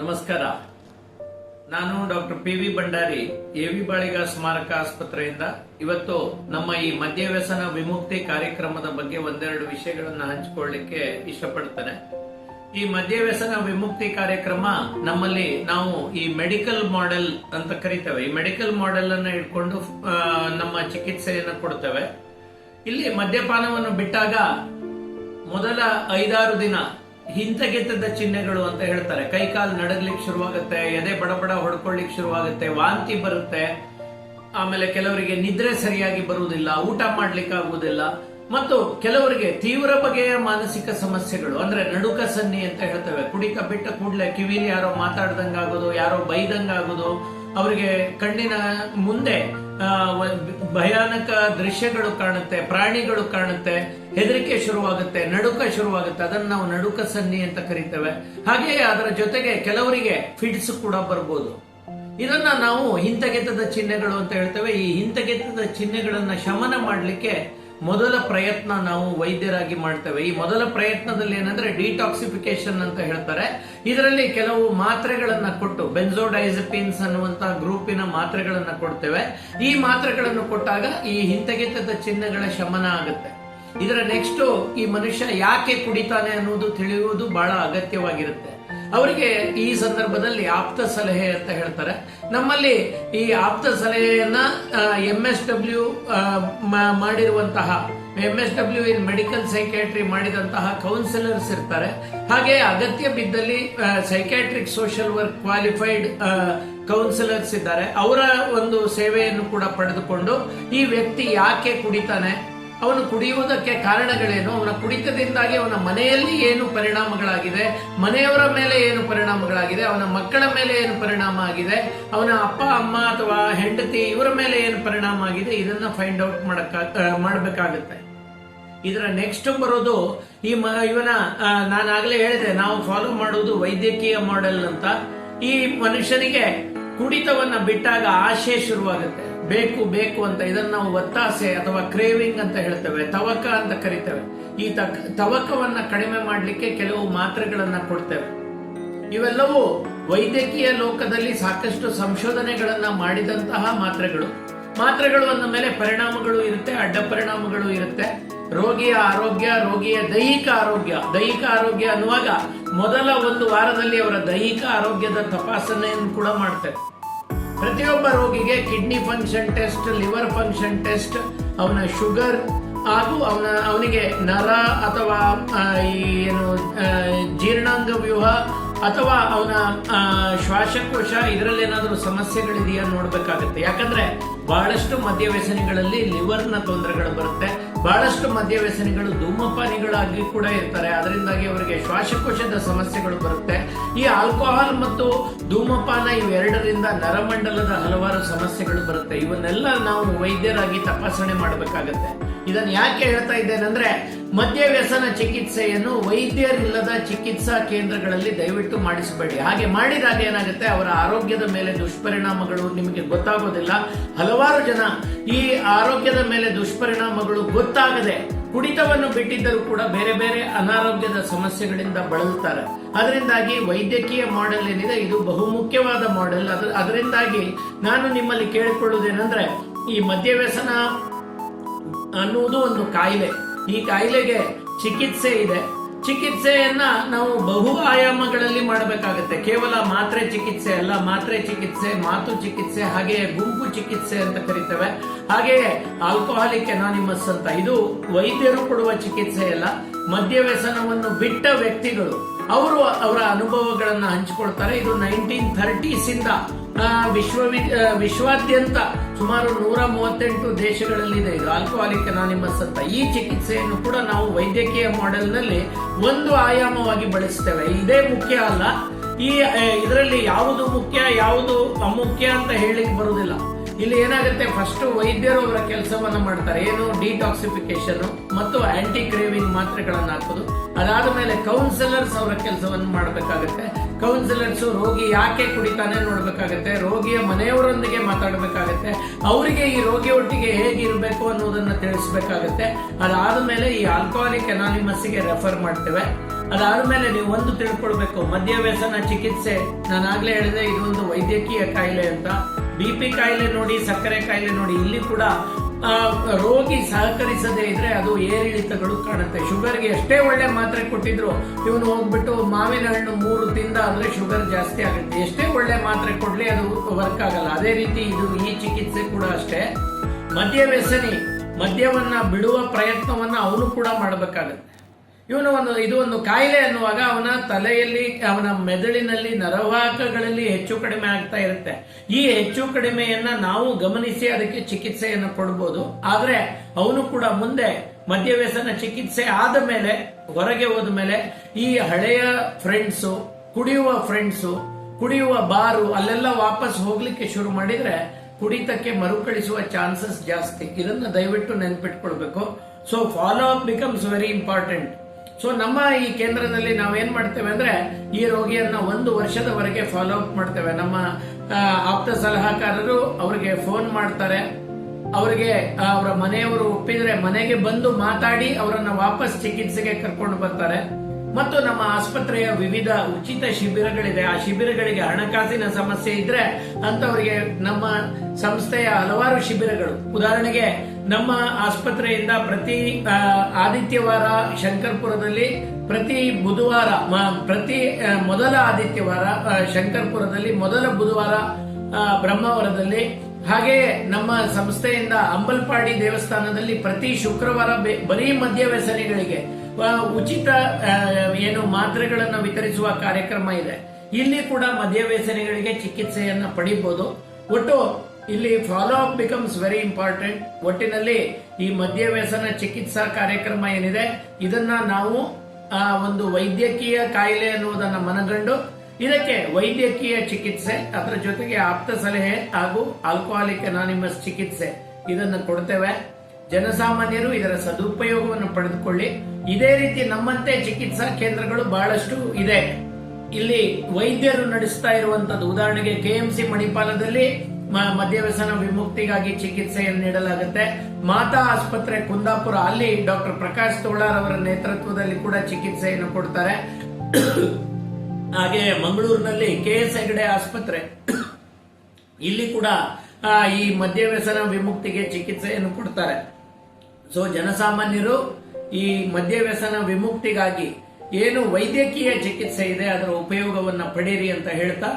ನಮಸ್ಕಾರ. ನಾನು doctor P V Bhandari, A V Baliga ಸ್ಮಾರಕ ಆಸ್ಪತ್ರೆಯಿಂದ. ಇವತ್ತು ನಮ್ಮ ಈ ಮದ್ಯವ್ಯಸನ ವಿಮುಕ್ತಿ ಕಾರ್ಯಕ್ರಮದ ಬಗ್ಗೆ ಒಂದೆರಡು ವಿಷಯಗಳನ್ನು ಹಂಚಿಕೊಳ್ಳಿಕ್ಕೆ ಇಷ್ಟಪಡ್ತೇನೆ. ಈ ಮದ್ಯವ್ಯಸನ ವಿಮುಕ್ತಿ ಕಾರ್ಯಕ್ರಮ ನಮ್ಮಲ್ಲಿ ನಾವು ಈ ಮೆಡಿಕಲ್ ಮಾಡೆಲ್ ಅಂತ ಕರಿತೇವೆ. ಈ ಮೆಡಿಕಲ್ ಮಾಡೆಲ್ ಅನ್ನು ಇಟ್ಕೊಂಡು ನಮ್ಮ ಚಿಕಿತ್ಸೆಯನ್ನು ಕೊಡ್ತೇವೆ. ಇಲ್ಲಿ ಮದ್ಯಪಾನವನ್ನು ಬಿಟ್ಟಾಗ ಮೊದಲ ಐದಾರು ದಿನ ಹಿಂತೆಗೆತದ ಚಿಹ್ನೆಗಳು ಅಂತ ಹೇಳ್ತಾರೆ. ಕೈಕಾಲು ನಡಗ್ಲಿಕ್ಕೆ ಶುರುವಾಗುತ್ತೆ, ಎದೆ ಬಡಬಡ ಹೊಡ್ಕೊಳ್ಳಿಕ್ ಶುರುವಾಗುತ್ತೆ, ವಾಂತಿ ಬರುತ್ತೆ, ಆಮೇಲೆ ಕೆಲವರಿಗೆ ನಿದ್ರೆ ಸರಿಯಾಗಿ ಬರುವುದಿಲ್ಲ, ಊಟ ಮಾಡ್ಲಿಕ್ಕೆ ಆಗುವುದಿಲ್ಲ, ಮತ್ತು ಕೆಲವರಿಗೆ ತೀವ್ರ ಬಗೆಯ ಮಾನಸಿಕ ಸಮಸ್ಯೆಗಳು, ಅಂದ್ರೆ ನಡುಕ ಸನ್ನಿ ಅಂತ ಹೇಳ್ತೇವೆ. ಕುಡಿಕ ಬಿಟ್ಟ ಕೂಡಲೇ ಕಿವಿಲಿ ಯಾರೋ ಮಾತಾಡ್ದಂಗಾಗೋದು, ಯಾರೋ ಬೈದಂಗಾಗೋದು ಅವರಿಗೆ ಕಣ್ಣಿನ ಮುಂದೆ ಭಯಾನಕ ದೃಶ್ಯಗಳು ಕಾಣುತ್ತೆ, ಪ್ರಾಣಿಗಳು ಕಾಣುತ್ತೆ, ಹೆದರಿಕೆ ಶುರುವಾಗುತ್ತೆ, ನಡುಕ ಶುರುವಾಗುತ್ತೆ. ಅದನ್ನ ನಾವು ನಡುಕ ಸನ್ನಿ ಅಂತ ಕರಿತೇವೆ. ಹಾಗೆಯೇ ಅದರ ಜೊತೆಗೆ ಕೆಲವರಿಗೆ ಫಿಡ್ಸ್ ಕೂಡ ಬರ್ಬೋದು. ಇದನ್ನ ನಾವು ಹಿಂತೆಗೆತದ ಚಿಹ್ನೆಗಳು ಅಂತ ಹೇಳ್ತೇವೆ. ಈ ಹಿಂತೆಗೆತದ ಚಿಹ್ನೆಗಳನ್ನ ಶಮನ ಮಾಡಲಿಕ್ಕೆ ಮೊದಲ ಪ್ರಯತ್ನ ನಾವು ವೈದ್ಯರಾಗಿ ಮಾಡ್ತೇವೆ. ಈ ಮೊದಲ ಪ್ರಯತ್ನದಲ್ಲಿ ಏನಂದ್ರೆ ಡಿಟಾಕ್ಸಿಫಿಕೇಶನ್ ಅಂತ ಹೇಳ್ತಾರೆ. ಇದರಲ್ಲಿ ಕೆಲವು ಮಾತ್ರೆಗಳನ್ನ ಕೊಟ್ಟು ಬೆನ್ಸೋಡೈಸಪಿನ್ಸ್ ಅನ್ನುವಂತಹ ಗ್ರೂಪಿನ ಮಾತ್ರೆಗಳನ್ನ ಕೊಡ್ತೇವೆ. ಈ ಮಾತ್ರೆಗಳನ್ನು ಕೊಟ್ಟಾಗ ಈ ಹಿಂತೆಗೆತದ ಚಿಹ್ನೆಗಳ ಶಮನ ಆಗುತ್ತೆ. ಇದರ ನೆಕ್ಸ್ಟ್ ಈ ಮನುಷ್ಯ ಯಾಕೆ ಕುಡಿತಾನೆ ಅನ್ನೋದು ತಿಳಿಯುವುದು ಬಹಳ ಅಗತ್ಯವಾಗಿರುತ್ತೆ. ಅವರಿಗೆ ಈ ಸಂದರ್ಭದಲ್ಲಿ ಆಪ್ತ ಸಲಹೆ ಅಂತ ಹೇಳ್ತಾರೆ. ನಮ್ಮಲ್ಲಿ ಈ ಆಪ್ತ ಸಲಹೆಯನ್ನ ಎಂ ಎಸ್ ಡಬ್ಲ್ಯೂ ಮಾಡಿರುವಂತಹ M S W in medical psychiatry ಮಾಡಿದಂತಹ ಕೌನ್ಸಿಲರ್ಸ್ ಇರ್ತಾರೆ. ಹಾಗೆ ಅಗತ್ಯ ಬಿದ್ದಲ್ಲಿ psychiatric social work qualified counsellors ಇದ್ದಾರೆ. ಅವರ ಒಂದು ಸೇವೆಯನ್ನು ಕೂಡ ಪಡೆದುಕೊಂಡು ಈ ವ್ಯಕ್ತಿ ಯಾಕೆ ಕುಡಿತಾನೆ? ಅವನು ಕುಡಿಯುವುದಕ್ಕೆ ಕಾರಣಗಳೇನು? ಅವನ ಕುಡಿತದಿಂದಾಗಿ ಅವನ ಮನೆಯಲ್ಲಿ ಏನು ಪರಿಣಾಮಗಳಾಗಿದೆ ಮನೆಯವರ ಮೇಲೆ ಏನು ಪರಿಣಾಮಗಳಾಗಿದೆ ಅವನ ಮಕ್ಕಳ ಮೇಲೆ ಏನು ಪರಿಣಾಮ ಆಗಿದೆ? ಅವನ ಅಪ್ಪ, ಅಮ್ಮ ಅಥವಾ ಹೆಂಡತಿ ಇವರ ಮೇಲೆ ಏನು ಪರಿಣಾಮ ಆಗಿದೆ? ಇದನ್ನ ಫೈಂಡ್ ಔಟ್ ಮಾಡಕ್ಕ ಮಾಡಬೇಕಾಗುತ್ತೆ. ಇದರ ನೆಕ್ಸ್ಟ್ ಬರೋದು, ಈ ಮ, ಇವನ ನಾನು ಆಗಲೇ ಹೇಳಿದೆ, ನಾವು ಫಾಲೋ ಮಾಡುವುದು ವೈದ್ಯಕೀಯ ಮಾಡೆಲ್ ಅಂತ. ಈ ಮನುಷ್ಯನಿಗೆ ಕುಡಿತವನ್ನ ಬಿಟ್ಟಾಗ ಆಶೆ ಶುರುವಾಗುತ್ತೆ. ಬೇಕು ಬೇಕು ಅಂತ ಇದನ್ನ ನಾವು ಒತ್ತಾಸೆ ಅಥವಾ ಕ್ರೇವಿಂಗ್ ಅಂತ ಹೇಳ್ತೇವೆ, ತವಕ ಅಂತ ಕರಿತೇವೆ. ಈ ತವಕವನ್ನ ಕಡಿಮೆ ಮಾಡಲಿಕ್ಕೆ ಕೆಲವು ಮಾತ್ರೆಗಳನ್ನ ಕೊಡ್ತೇವೆ. ಇವೆಲ್ಲವೂ ವೈದ್ಯಕೀಯ ಲೋಕದಲ್ಲಿ ಸಾಕಷ್ಟು ಸಂಶೋಧನೆಗಳನ್ನ ಮಾಡಿದಂತಹ ಮಾತ್ರೆಗಳು. ಮಾತ್ರೆಗಳು ಅಂದ ಮೇಲೆ ಪರಿಣಾಮಗಳು ಇರುತ್ತೆ, ಅಡ್ಡ ಪರಿಣಾಮಗಳು ಇರುತ್ತೆ. ರೋಗಿಯ ಆರೋಗ್ಯ, ರೋಗಿಯ ದೈಹಿಕ ಆರೋಗ್ಯ. ದೈಹಿಕ ಆರೋಗ್ಯ ಅನ್ನುವಾಗ ಮೊದಲ ಒಂದು ವಾರದಲ್ಲಿ ಅವರ ದೈಹಿಕ ಆರೋಗ್ಯದ ತಪಾಸಣೆಯನ್ನು ಕೂಡ ಮಾಡ್ತೇವೆ. ಪ್ರತಿಯೊಬ್ಬ ರೋಗಿಗೆ kidney function test liver function test ಅವನ ಶುಗರ್ ಹಾಗೂ ಅವನ, ಅವನಿಗೆ ನರ ಅಥವಾ ಈ ಏನು ಜೀರ್ಣಾಂಗ ವ್ಯೂಹ ಅಥವಾ ಅವನ ಶ್ವಾಸಕೋಶ ಇದರಲ್ಲಿ ಏನಾದರೂ ಸಮಸ್ಯೆಗಳಿದೆಯಾ ನೋಡಬೇಕಾಗುತ್ತೆ. ಯಾಕಂದ್ರೆ ಬಹಳಷ್ಟು ಮದ್ಯವ್ಯಸನಿಗಳಲ್ಲಿ ಲಿವರ್ನ ತೊಂದರೆಗಳು ಬರುತ್ತೆ. ಬಹಳಷ್ಟು ಮದ್ಯವ್ಯಸನಿಗಳು ಧೂಮಪಾನಿಗಳಾಗಿ ಕೂಡ ಇರ್ತಾರೆ. ಅದರಿಂದಾಗಿ ಅವರಿಗೆ ಶ್ವಾಸಕೋಶದ ಸಮಸ್ಯೆಗಳು ಬರುತ್ತೆ. ಈ ಆಲ್ಕೋಹಾಲ್ ಮತ್ತು ಧೂಮಪಾನ ಇವೆರಡರಿಂದ ನರಮಂಡಲದ ಹಲವಾರು ಸಮಸ್ಯೆಗಳು ಬರುತ್ತೆ. ಇವನ್ನೆಲ್ಲ ನಾವು ವೈದ್ಯರಾಗಿ ತಪಾಸಣೆ ಮಾಡಬೇಕಾಗತ್ತೆ. ಇದನ್ನು ಯಾಕೆ ಹೇಳ್ತಾ ಇದ್ದೇನೆಂದ್ರೆ ಮದ್ಯವ್ಯಸನ ಚಿಕಿತ್ಸೆಯನ್ನು ವೈದ್ಯರಿಲ್ಲದ ಚಿಕಿತ್ಸಾ ಕೇಂದ್ರಗಳಲ್ಲಿ ದಯವಿಟ್ಟು ಮಾಡಿಸಬೇಡಿ. ಹಾಗೆ ಮಾಡಿದಾಗ ಏನಾಗುತ್ತೆ? ಅವರ ಆರೋಗ್ಯದ ಮೇಲೆ ದುಷ್ಪರಿಣಾಮಗಳು ನಿಮಗೆ ಗೊತ್ತಾಗೋದಿಲ್ಲ. ಹಲವಾರು ಜನ ಈ ಆರೋಗ್ಯದ ಮೇಲೆ ದುಷ್ಪರಿಣಾಮಗಳು ಗೊತ್ತಾಗದೆ ಕುಡಿತವನ್ನು ಬಿಟ್ಟಿದ್ದರೂ ಕೂಡ ಬೇರೆ ಬೇರೆ ಅನಾರೋಗ್ಯದ ಸಮಸ್ಯೆಗಳಿಂದ ಬಳಲುತ್ತಾರೆ ಅದರಿಂದಾಗಿ ವೈದ್ಯಕೀಯ ಮಾಡೆಲ್ ಏನಿದೆ? ಇದು ಬಹುಮುಖ್ಯವಾದ ಮಾಡೆಲ್ ಅದ್ರ ಅದರಿಂದಾಗಿ ನಾನು ನಿಮ್ಮಲ್ಲಿ ಕೇಳಿಕೊಳ್ಳುವುದೇನೆಂದ್ರೆ ಈ ಮದ್ಯವ್ಯಸನ ಅನ್ನುವುದು ಒಂದು ಕಾಯಿಲೆ. ಈ ಕಾಯಿಲೆಗೆ ಚಿಕಿತ್ಸೆ ಇದೆ. ಚಿಕಿತ್ಸೆಯನ್ನ ನಾವು ಬಹು ಆಯಾಮಗಳಲ್ಲಿ ಮಾಡಬೇಕಾಗುತ್ತೆ. ಕೇವಲ ಮಾತ್ರೆ ಚಿಕಿತ್ಸೆ ಅಲ್ಲ, ಮಾತ್ರೆ ಚಿಕಿತ್ಸೆ, ಮಾತು ಚಿಕಿತ್ಸೆ, ಹಾಗೆಯೇ ಗುಂಪು ಚಿಕಿತ್ಸೆ ಅಂತ ಕರಿತೇವೆ. ಹಾಗೆಯೇ ಆಲ್ಕೋಹಾಲಿಕ್ ಎನಾನಿಮಸ್ ಅಂತ, ಇದು ವೈದ್ಯರು ಕೊಡುವ ಚಿಕಿತ್ಸೆ ಅಲ್ಲ ಮದ್ಯವ್ಯಸನವನ್ನು ಬಿಟ್ಟ ವ್ಯಕ್ತಿಗಳು, ಅವರು ಅವರ ಅನುಭವಗಳನ್ನ ಹಂಚಿಕೊಳ್ತಾರೆ. ಇದು ನೈನ್ಟೀನ್ ಥರ್ಟೀಸ್ ಇಂದ ವಿಶ್ವವಿ ವಿಶ್ವಾದ್ಯಂತ ಸುಮಾರು ನೂರ ಮೂವತ್ತೆಂಟು ದೇಶಗಳಲ್ಲಿದೆ. ಇದು ಆಲ್ಕೋಹಾಲಿಕ್ ಅನಾನಿಮಸ್ ಅಂತ. ಈ ಚಿಕಿತ್ಸೆಯನ್ನು ಕೂಡ ನಾವು ವೈದ್ಯಕೀಯ ಮಾಡೆಲ್ನಲ್ಲಿ ಒಂದು ಆಯಾಮವಾಗಿ ಬಳಸ್ತೇವೆ. ಇದೇ ಮುಖ್ಯ ಅಲ್ಲ. ಈ ಇದರಲ್ಲಿ ಯಾವುದು ಮುಖ್ಯ, ಯಾವುದು ಅಮುಖ್ಯ ಅಂತ ಹೇಳಲಿಕ್ಕೆ ಬರುವುದಿಲ್ಲ. ಇಲ್ಲಿ ಏನಾಗುತ್ತೆ? ಫಸ್ಟ್ ವೈದ್ಯರು ಅವರ ಕೆಲಸವನ್ನ ಮಾಡ್ತಾರೆ. ಏನು? ಡಿಟಾಕ್ಸಿಫಿಕೇಶನ್ ಮತ್ತು ಆಂಟಿ ಕ್ರೇವಿಂಗ್ ಮಾತ್ರೆಗಳನ್ನು ಹಾಕೋದು ಅದಾದ ಮೇಲೆ ಕೌನ್ಸಿಲರ್ಸ್ ಅವರ ಕೆಲಸವನ್ನು ಮಾಡಬೇಕಾಗುತ್ತೆ. ಕೌನ್ಸಿಲರ್ಸ್ ರೋಗಿ ಯಾಕೆ ಕುಡಿತಾನೆ ನೋಡ್ಬೇಕಾಗತ್ತೆ? ರೋಗಿಯ ಮನೆಯವರೊಂದಿಗೆ ಮಾತಾಡಬೇಕಾಗತ್ತೆ. ಅವರಿಗೆ ಈ ರೋಗಿ ಒಟ್ಟಿಗೆ ಹೇಗಿರಬೇಕು ಅನ್ನೋದನ್ನ ತಿಳಿಸ್ಬೇಕಾಗತ್ತೆ. ಅದಾದ ಮೇಲೆ ಈ ಆಲ್ಕೋಹಾಲಿಕ್ ಅನಾನಿಮಸ್ಸಿಗೆ ರೆಫರ್ ಮಾಡ್ತೇವೆ. ಅದಾದ್ಮೇಲೆ ನೀವು ಒಂದು ತಿಳ್ಕೊಳ್ಬೇಕು ಮದ್ಯ ವ್ಯಸನ ಚಿಕಿತ್ಸೆ. ನಾನಾಗ್ಲೇ ಹೇಳಿದೆ, ಇದೊಂದು ವೈದ್ಯಕೀಯ ಕಾಯಿಲೆ ಅಂತ. ಬಿ ಪಿ ಕಾಯಿಲೆ ನೋಡಿ, ಸಕ್ಕರೆ ಕಾಯಿಲೆ ನೋಡಿ, ಇಲ್ಲಿ ಕೂಡ ರೋಗಿ ಸಹಕರಿಸದೇ ಇದ್ರೆ ಅದು ಏರಿಳಿತಗಳು ಕಾಣುತ್ತೆ. ಶುಗರ್ಗೆ ಎಷ್ಟೇ ಒಳ್ಳೆ ಮಾತ್ರೆ ಕೊಟ್ಟಿದ್ರು ಇವನು ಹೋಗ್ಬಿಟ್ಟು ಮಾವಿನ ಹಣ್ಣು ಮೂರು ತಿಂದ ಅಂದ್ರೆ ಶುಗರ್ ಜಾಸ್ತಿ ಆಗುತ್ತೆ. ಎಷ್ಟೇ ಒಳ್ಳೆ ಮಾತ್ರೆ ಕೊಡ್ಲಿ ಅದು ವರ್ಕ್ ಆಗಲ್ಲ. ಅದೇ ರೀತಿ ಇದು ಈ ಚಿಕಿತ್ಸೆ ಕೂಡ ಅಷ್ಟೇ. ಮದ್ಯ ವ್ಯಸನಿ ಮದ್ಯವನ್ನ ಬಿಡುವ ಪ್ರಯತ್ನವನ್ನ ಅವನು ಕೂಡ ಮಾಡಬೇಕಾಗುತ್ತೆ. ಇವನು ಒಂದು, ಇದು ಒಂದು ಕಾಯಿಲೆ ಅನ್ನುವಾಗ ಅವನ ತಲೆಯಲ್ಲಿ, ಅವನ ಮೆದುಳಿನಲ್ಲಿ ನರವಾಹಕಗಳಲ್ಲಿ ಹೆಚ್ಚು ಕಡಿಮೆ ಆಗ್ತಾ ಇರುತ್ತೆ. ಈ ಹೆಚ್ಚು ಕಡಿಮೆಯನ್ನ ನಾವು ಗಮನಿಸಿ ಅದಕ್ಕೆ ಚಿಕಿತ್ಸೆಯನ್ನು ಕೊಡ್ಬೋದು. ಆದ್ರೆ ಅವನು ಕೂಡ ಮುಂದೆ ಮದ್ಯವ್ಯಸನ ಚಿಕಿತ್ಸೆ ಆದ ಮೇಲೆ, ಹೊರಗೆ ಹೋದ ಮೇಲೆ ಈ ಹಳೆಯ ಫ್ರೆಂಡ್ಸು ಕುಡಿಯುವ ಫ್ರೆಂಡ್ಸು ಕುಡಿಯುವ ಬಾರು ಅಲ್ಲೆಲ್ಲ ವಾಪಸ್ ಹೋಗ್ಲಿಕ್ಕೆ ಶುರು ಮಾಡಿದ್ರೆ ಕುಡಿತಕ್ಕೆ ಮರುಕಳಿಸುವ ಚಾನ್ಸಸ್ ಜಾಸ್ತಿ. ಇದನ್ನ ದಯವಿಟ್ಟು ನೆನ್ಪಿಟ್ಕೊಳ್ಬೇಕು. So follow up becomes very important so ನಮ್ಮ ಈ ಕೇಂದ್ರದಲ್ಲಿ ನಾವೇನ್ ಮಾಡ್ತೇವೆ ಅಂದ್ರೆ ಈ ರೋಗಿಯನ್ನ ಒಂದು ವರ್ಷದವರೆಗೆ ಫಾಲೋ ಅಪ್ ಮಾಡ್ತೇವೆ. ನಮ್ಮ ಆಪ್ತ ಸಲಹಾಕಾರರು ಅವರಿಗೆ ಫೋನ್ ಮಾಡ್ತಾರೆ. ಅವರಿಗೆ ಅವರ ಮನೆಯವರು ಒಪ್ಪಿದ್ರೆ ಮನೆಗೆ ಬಂದು ಮಾತಾಡಿ ಅವರನ್ನ ವಾಪಸ್ ಚಿಕಿತ್ಸೆಗೆ ಕರ್ಕೊಂಡು ಬರ್ತಾರೆ. ಮತ್ತು ನಮ್ಮ ಆಸ್ಪತ್ರೆಯ ವಿವಿಧ ಉಚಿತ ಶಿಬಿರಗಳಿದೆ. ಆ ಶಿಬಿರಗಳಿಗೆ ಹಣಕಾಸಿನ ಸಮಸ್ಯೆ ಇದ್ರೆ ಅಂತವರಿಗೆ ನಮ್ಮ ಸಂಸ್ಥೆಯ ಹಲವಾರು ಶಿಬಿರಗಳು. ಉದಾಹರಣೆಗೆ ನಮ್ಮ ಆಸ್ಪತ್ರೆಯಿಂದ ಪ್ರತಿ ಆದಿತ್ಯವಾರ ಶಂಕರ್ಪುರದಲ್ಲಿ ಪ್ರತಿ ಬುಧವಾರ ಪ್ರತಿ ಮೊದಲ ಆದಿತ್ಯವಾರ ಶಂಕರ್ಪುರದಲ್ಲಿ ಮೊದಲ ಬುಧವಾರ ಬ್ರಹ್ಮಾವರದಲ್ಲಿ ಹಾಗೆಯೇ ನಮ್ಮ ಸಂಸ್ಥೆಯಿಂದ ಅಂಬಲ್ಪಾಡಿ ದೇವಸ್ಥಾನದಲ್ಲಿ ಪ್ರತಿ ಶುಕ್ರವಾರ ಬರೀ ಮದ್ಯ ವ್ಯಸನಿಗಳಿಗೆ ಉಚಿತ ಏನು ಮಾತ್ರೆಗಳನ್ನು ವಿತರಿಸುವ ಕಾರ್ಯಕ್ರಮ ಇದೆ. ಇಲ್ಲಿ ಕೂಡ ಮದ್ಯ ವ್ಯಸನಿಗಳಿಗೆ ಚಿಕಿತ್ಸೆಯನ್ನ ಪಡಿಬಹುದು ಒಟ್ಟು ಇಲ್ಲಿ follow up becomes very important ಒಟ್ಟಿನಲ್ಲಿ ಈ ಮದ್ಯ ವ್ಯಸನ ಚಿಕಿತ್ಸಾ ಕಾರ್ಯಕ್ರಮ ಏನಿದೆ, ಇದನ್ನ ನಾವು ಒಂದು ವೈದ್ಯಕೀಯ ಕಾಯಿಲೆ ಅನ್ನುವುದನ್ನು ಮನಗಂಡು ಇದಕ್ಕೆ ವೈದ್ಯಕೀಯ ಚಿಕಿತ್ಸೆ, ಅದರ ಜೊತೆಗೆ ಆಪ್ತ ಸಲಹೆ ಹಾಗೂ ಆಲ್ಕೋಹಾಲಿಕ್ ಅನಾನಿಮಸ್ ಚಿಕಿತ್ಸೆ ಇದನ್ನು ಕೊಡ್ತೇವೆ. ಜನಸಾಮಾನ್ಯರು ಇದರ ಸದುಪಯೋಗವನ್ನು ಪಡೆದುಕೊಳ್ಳಿ. ಇದೇ ರೀತಿ ನಮ್ಮಂತೆ ಚಿಕಿತ್ಸಾ ಕೇಂದ್ರಗಳು ಬಹಳಷ್ಟು ಇದೆ. ಇಲ್ಲಿ ವೈದ್ಯರು ನಡೆಸ್ತಾ ಇರುವಂತದ್ದು ಉದಾಹರಣೆಗೆ ಕೆಎಂಸಿ ಮಣಿಪಾಲದಲ್ಲಿ ಮದ್ಯವ್ಯಸನ ವಿಮುಕ್ತಿಗಾಗಿ ಚಿಕಿತ್ಸೆಯನ್ನು ನೀಡಲಾಗುತ್ತೆ. ಮಾತಾ ಆಸ್ಪತ್ರೆ ಕುಂದಾಪುರ, ಅಲ್ಲಿ ಡಾಕ್ಟರ್ ಪ್ರಕಾಶ್ ತೋಳಾರ್ ಅವರ ನೇತೃತ್ವದಲ್ಲಿ ಕೂಡ ಚಿಕಿತ್ಸೆಯನ್ನು ಕೊಡ್ತಾರೆ. ಹಾಗೆ ಮಂಗಳೂರಿನಲ್ಲಿ ಕೆ ಎಸ್ ಹೆಗಡೆ ಆಸ್ಪತ್ರೆ. ಇಲ್ಲಿ ಕೂಡ ಈ ಮದ್ಯವ್ಯಸನ ವಿಮುಕ್ತಿಗೆ ಚಿಕಿತ್ಸೆಯನ್ನು ಕೊಡ್ತಾರೆ. ಸೊ ಜನಸಾಮಾನ್ಯರು ಈ ಮದ್ಯವ್ಯಸನ ವಿಮುಕ್ತಿಗಾಗಿ ಏನು ವೈದ್ಯಕೀಯ ಚಿಕಿತ್ಸೆ ಇದೆ, ಅದರ ಉಪಯೋಗವನ್ನು ಪಡೀರಿ ಅಂತ ಹೇಳ್ತಾ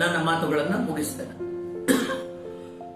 ನನ್ನ ಮಾತುಗಳನ್ನು ಮುಗಿಸ್ತೇನೆ.